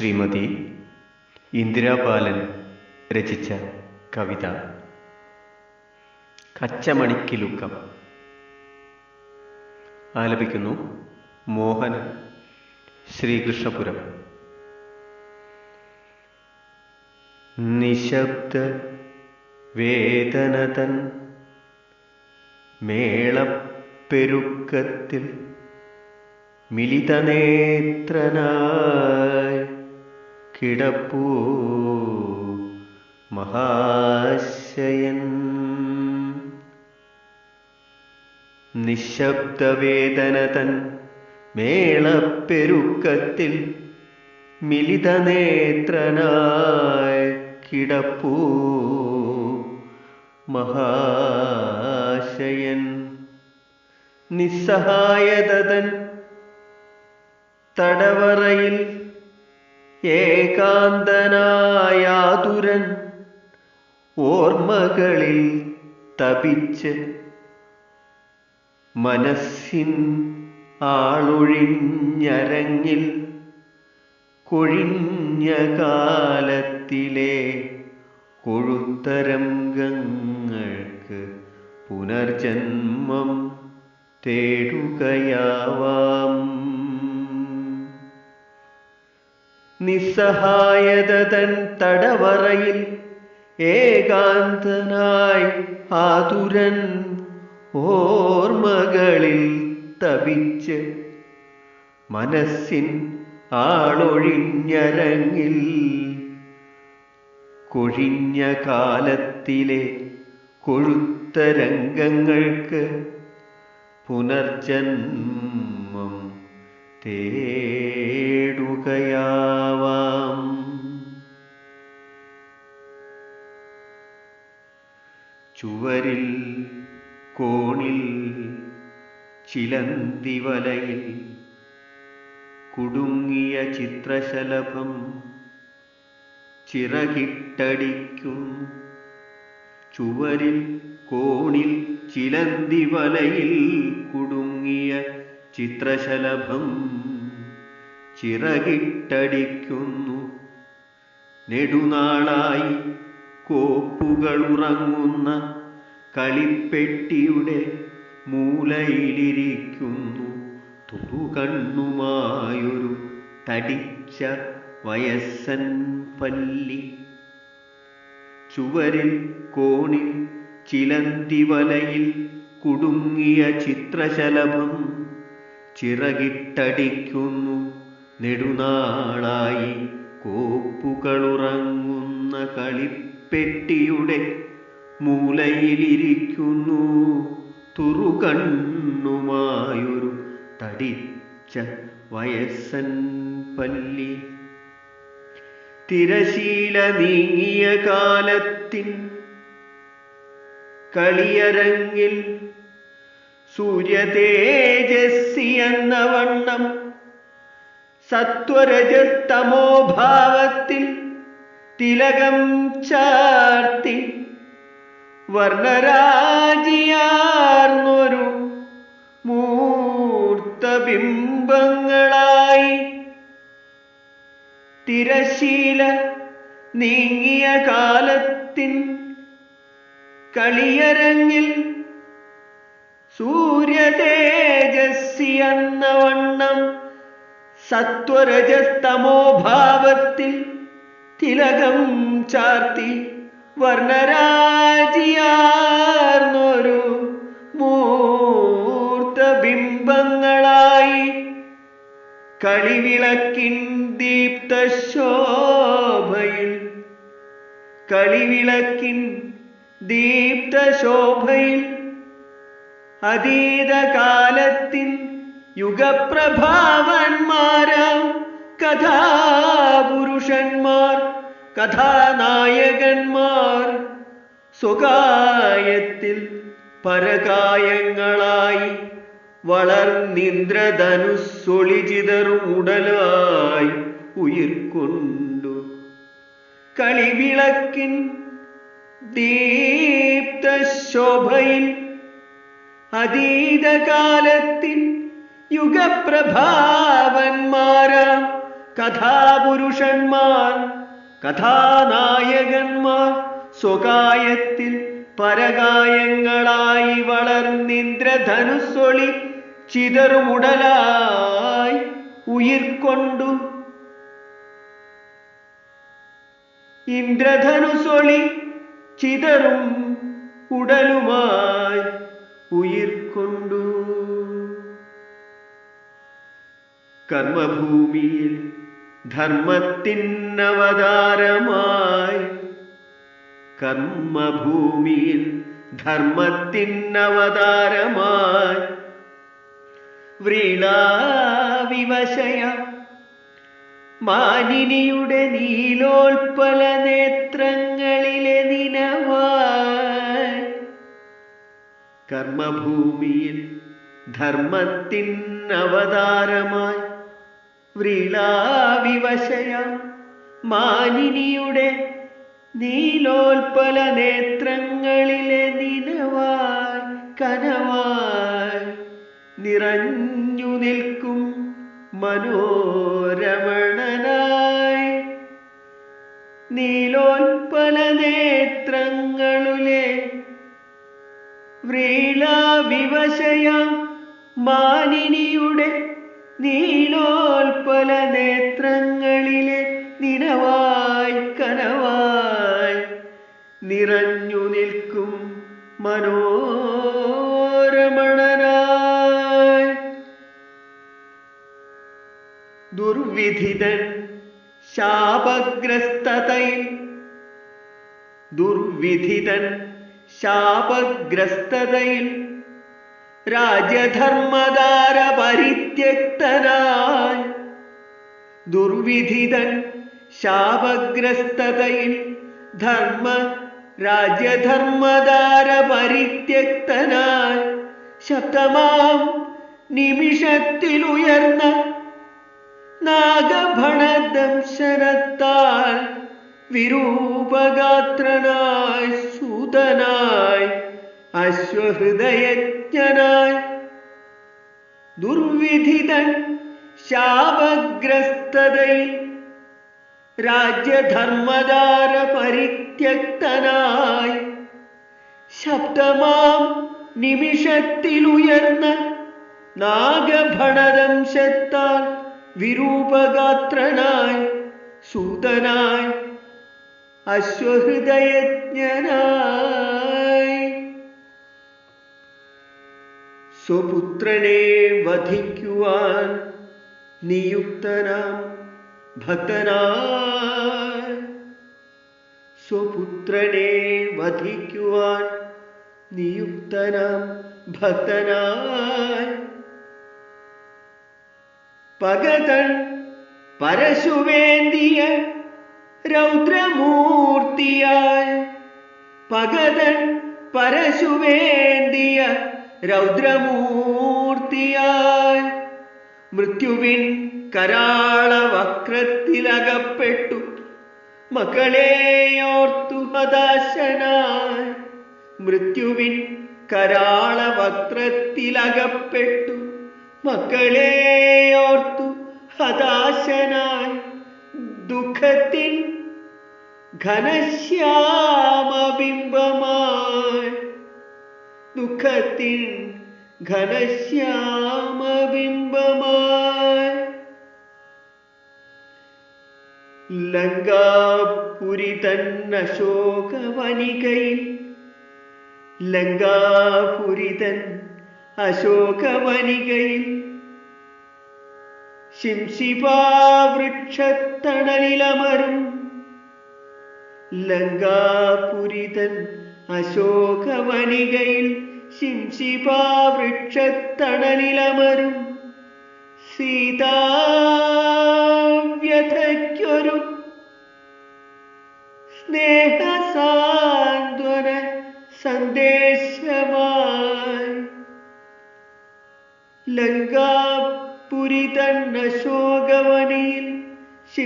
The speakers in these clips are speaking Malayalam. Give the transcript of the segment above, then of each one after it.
ശ്രീമതി ഇന്ദിരാബാലൻ രചിച്ച കവിത. കച്ചമണിക്കിലുക്കം. ആലപിക്കുന്നു മോഹൻ ശ്രീകൃഷ്ണപുരം. നിശബ്ദ വേദനതൻ മേളപ്പെരുക്കത്തിൽ മിലിതനേത്രനായി കിടപ്പൂ മഹാശയൻ. നിശബ്ദവേദന തൻ മേളപ്പെരുക്കത്തിൽ മിലിതനേത്രനായി കിടപ്പൂ മഹാശയൻ. നിസ്സഹായതൻ തടവറയിൽ ഏകാന്തനായാതുരൻ ഓർമ്മകളിൽ തപിച്ച് മനസ്സിൻ ആളൊഴിഞ്ഞരങ്ങിൽ കൊഴിഞ്ഞ കാലത്തിലെ കൊഴുത്തരംഗങ്ങൾക്ക് പുനർജന്മം തേടുകയാവാം. നിസ്സഹായതൻ തടവറയിൽ ഏകാന്തനായി ആതുരൻ ഓർമ്മകളിൽ തപിച്ച് മനസ്സിൻ ആളൊഴിഞ്ഞരങ്ങിൽ കൊഴിഞ്ഞ കാലത്തിലെ കൊഴുത്ത രംഗങ്ങൾക്ക് പുനർജന്മം തേടുകയാവാം. ചുവരിൽ കോണിൽ ചിലന്തിവലയിൽ കുടുങ്ങിയ ചിത്രശലഭം ചിറകിട്ടടിക്കും. ചുവരിൽ കോണിൽ ചിലന്തിവലയിൽ കുടുങ്ങിയ ചിത്രശലഭം ചിറകിട്ടടിക്കുന്നു. നെടുനാളായി കോപ്പുകളുറങ്ങുന്ന കളിപ്പെട്ടിയുടെ മൂലയിലിരിക്കുന്നു. തുറുകണ്ണുമായൊരു തടിച്ച വയസ്സൻ പല്ലി. ചുവരിൽ കോണിൽ ചിലന്തിവലയിൽ കുടുങ്ങിയ ചിത്രശലഭം ചിറകിട്ടടിക്കുന്നു. നെടുനാളായി കോപ്പുകളുറങ്ങുന്ന കളിപ്പെട്ടിയുടെ മൂലയിലിരിക്കുന്നു. തുറുകണ്ണുമായൊരു തടിച്ച വയസ്സൻ പല്ലി. തിരശീല നീങ്ങിയ കാലത്തിൻ കളിയരങ്ങിൽ സൂര്യതേജസ്സി എന്ന വണ്ണം സത്വരജസ്തമോഭാവത്തിൽ തിലകം ചാർത്തി വർണരാജിയാർന്നൊരു മൂർത്തബിംബങ്ങളായി തിരശീല നീങ്ങിയ കാലത്തിൻ കളിയരങ്ങിൽ സൂര്യതേജസ്സി എന്ന വണ്ണം സത്വരജസ്തമോഭാവത്തിൽ തിലകം ചാർത്തി വർണരാജിയാർന്നൊരു മൂർത്തബിംബങ്ങളായി കളിവിളക്കിൻ ദീപ്തശോഭയിൽ കളിവിളക്കിൻ ദീപ്തശോഭയിൽ അതീതകാലത്തിൻ യുഗപ്രഭാവന്മാരാം കഥാപുരുഷന്മാർ കഥാനായകന്മാർ സ്വകായത്തിൽ പരകായങ്ങളായി വളർന്നിന്ദ്രധനുസ്സൊളിചിതറും ഉടലായി ഉയിർക്കൊണ്ടു. കളിവിളക്കിൻ ദീപ്തശോഭയിൽ അതീതകാലത്തിൻ യുഗപ്രഭാവന്മാരാം കഥാപുരുഷന്മാർ കഥാനായകന്മാർ സ്വകായത്തിൽ പരകായങ്ങളായി വളർന്നിന്ദ്രധനുസ്സൊളി ചിതറുമുടലായി ഉയിർക്കൊണ്ടു. ഇന്ദ്രധനുസൊളി ചിതറും ഉടലുമായി ഉയിർക്കൊണ്ടു കർമ്മഭൂമിയിൽ ധർമ്മത്തിനവതാരമായി. കർമ്മഭൂമിയിൽ ധർമ്മത്തിനവതാരമായി. വ്രീളാവിവശയ മാനിനിയുടെ നീലോൽപ്പല നേത്രങ്ങളിലെ നിനവായി കർമ്മഭൂമിയിൽ ധർമ്മത്തിൻ അവതാരമായി വ്രീളാവിവശയ മാനിനിയുടെ നീലോൽപല നേത്രങ്ങളിലെ നിലവായി കനവായി നിറഞ്ഞു നിൽക്കും മനോരമണനായി. നീലോൽപല നേത്രങ്ങളിലെ വ്രീളാവിവശയ മാനിനിയുടെ നീലോൽപല നേത്രങ്ങളിലെ നിനവായി കനവായി നിറഞ്ഞു നിൽക്കും മനോരമണനായി. ദുർവിധിതൻ ശാപഗ്രസ്തതയിൽ ദുർവിധിതൻ ശാപഗ്രസ്തതയിൽ രാജ്യധർമ്മധാര പരിത്യക്തനായി ദുർവിധിതൻ ശാപഗ്രസ്തതയിൽ ധർമ്മ രാജ്യധർമ്മധാര പരിത്യക്തനായി ശബ്ദമാം നിമിഷത്തിലുയർന്ന നാഗഭണദംശനത്താൽ വിരൂപഗാത്രനായി സൂതനായി അശ്വഹൃദയജ്ഞനായി. ദുർവിധിതൻ ശാപഗ്രസ്തതയിൽ രാജ്യധർമ്മധാര പരിത്യക്തനായി. ശബ്ദമാം നിമിഷത്തിലുയർന്ന നാഗഭണദംശത്താൽ വിരൂപഗാത്രനായി സൂതനായി. അശ്വഹൃദയജ്ഞനായി. സ്വപുത്രനെ വധിക്കുവാൻ നിയുക്തനാം ഭക്തനായി. സ്വപുത്രനെ വധിക്കുവാൻ നിയുക്തനാം ഭക്തനായി. പകതൻ പരശുവേന്തിയ രൗദ്രമൂർത്തിയായി പകതൻ പരശുവേന്തിയ രൗദ്രമൂർത്തിയാൽ മൃത്യുവിൻ കരാള വക്രത്തിലകപ്പെട്ടു മകളെയോർത്തു ഹതാശനായി മൃത്യുവിൻ കരാള വക്രത്തിലകപ്പെട്ടു മക്കളെയോർത്തു ഹതാശനായി ദുഃഖത്തിൻ ഘനശ്യാമബിംബമായി. ദുഃഖത്തിൻ ഘനശ്യാമബിംബമായി. ലങ്കാപുരി തന്നശോകവനികയിൽ ലങ്കാപുരി തൻ അശോകവനികയിൽ ശിംശിപാവൃക്ഷത്തണലിലമരും. ലങ്കാപുരിതൻ അശോകവനികയിൽ ശിംശിപാവൃക്ഷത്തണലിലമരും. സീതാവ്യഥയ്ക്കൊരു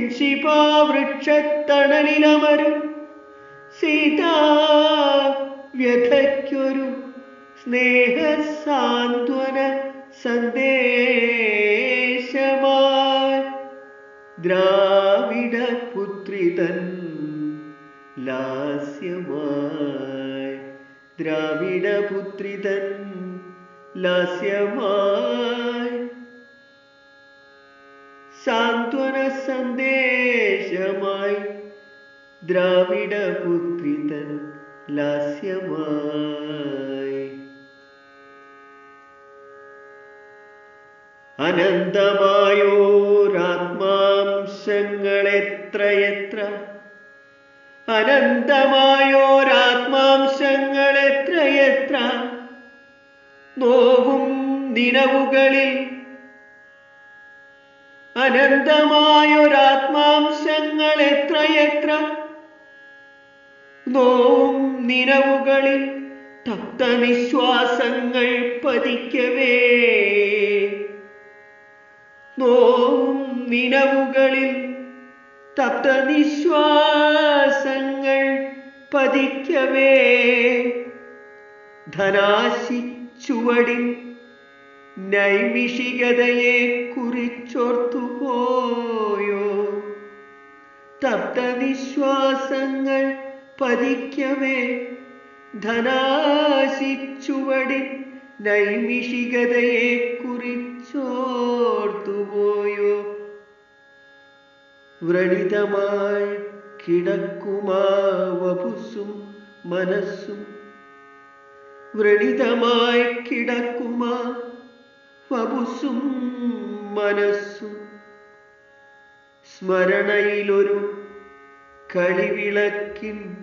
ശിംശിപാവൃക്ഷത്തണലിലമരും സീതാ വ്യഥയ്ക്കൊരു സ്നേഹസാന്ത്വന സന്ദേശമായി. ദ്രാവിഡ പുത്രി തൻ ലാസ്യമായി. ദ്രാവിഡ പുത്രി തൻ ലാസ്യമായി. സാന്ത്വന സന്ദേശമായി ദ്രാവിഡ പുത്രിതൻ ലാസ്യമായി. അനന്തമായോരാത്മാംശങ്ങളെത്രയെത്ര? അനന്തമായോരാത്മാംശങ്ങളെത്രയെത്ര? നോവും നിലവുകളിൽ അനന്തമായൊരാത്മാംശങ്ങൾ എത്രയെത്ര? നോവും നിലവുകളിൽ തപ്തനിശ്വാസങ്ങൾ പതിക്കവേ. നോവും നിലവുകളിൽ തപ്തനിശ്വാസങ്ങൾ പതിക്കവേ. ധനാശിച്ചുവടിൻ നൈമിഷികതയെ കുറിച്ചോർത്തുപോയോ തപ്തനിശ്വാസങ്ങൾ പതിക്കവേ. ധനാശിച്ചുവടി നൈമിഷികതയെ കുറിച്ചോർത്തുപോയോ വ്രണിതമായി കിടക്കുമാവപുസും മനസ്സും. വ്രണിതമായി കിടക്കുമാ വപുസും മനസ്സും സ്മരണയിലൊരു കളിവിളക്കിൻ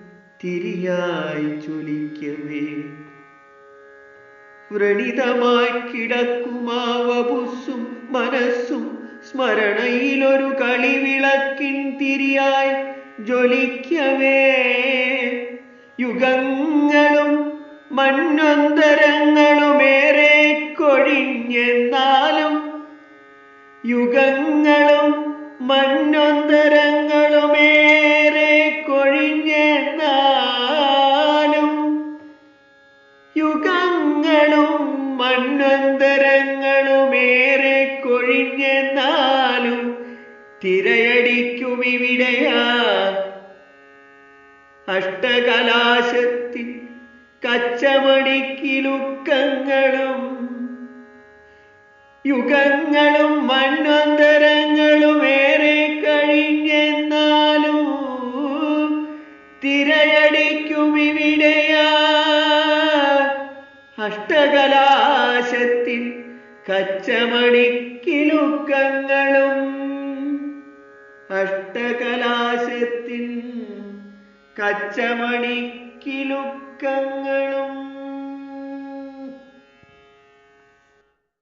തിരിയായി ചൊലിക്കവേ വ്രണിതമായി കിടക്കുമാവുസും മനസ്സും സ്മരണയിലൊരു കളിവിളക്കിൻ തിരിയായി ജ്വലിക്കവേ. യുഗങ്ങളും മണ്ണൊന്തരങ്ങളുമേറെ കൊഴിഞ്ഞെന്നാലും യുഗങ്ങളും മണ്ണൊന്തരങ്ങളുമേറെ കൊഴിഞ്ഞെന്നാലും യുഗങ്ങളും മണ്ണൊന്തരങ്ങളുമേറെ കൊഴിഞ്ഞെന്നാലും തിരയടിക്കുമിവിടയാ അഷ്ടകലാശത്തിൽ കച്ചമണിക്കിലുക്കങ്ങളും യുഗങ്ങളും മണ്ണന്തരങ്ങളും ഏറെ കഴിഞ്ഞെന്നാലും തിരയടിക്കും ഇവിടെയാ അഷ്ടകലാശത്തിൽ കച്ചമണിക്കിലുക്കങ്ങളും അഷ്ടകലാശത്തിൽ കച്ചമണിക്കിലുക്കങ്ങളും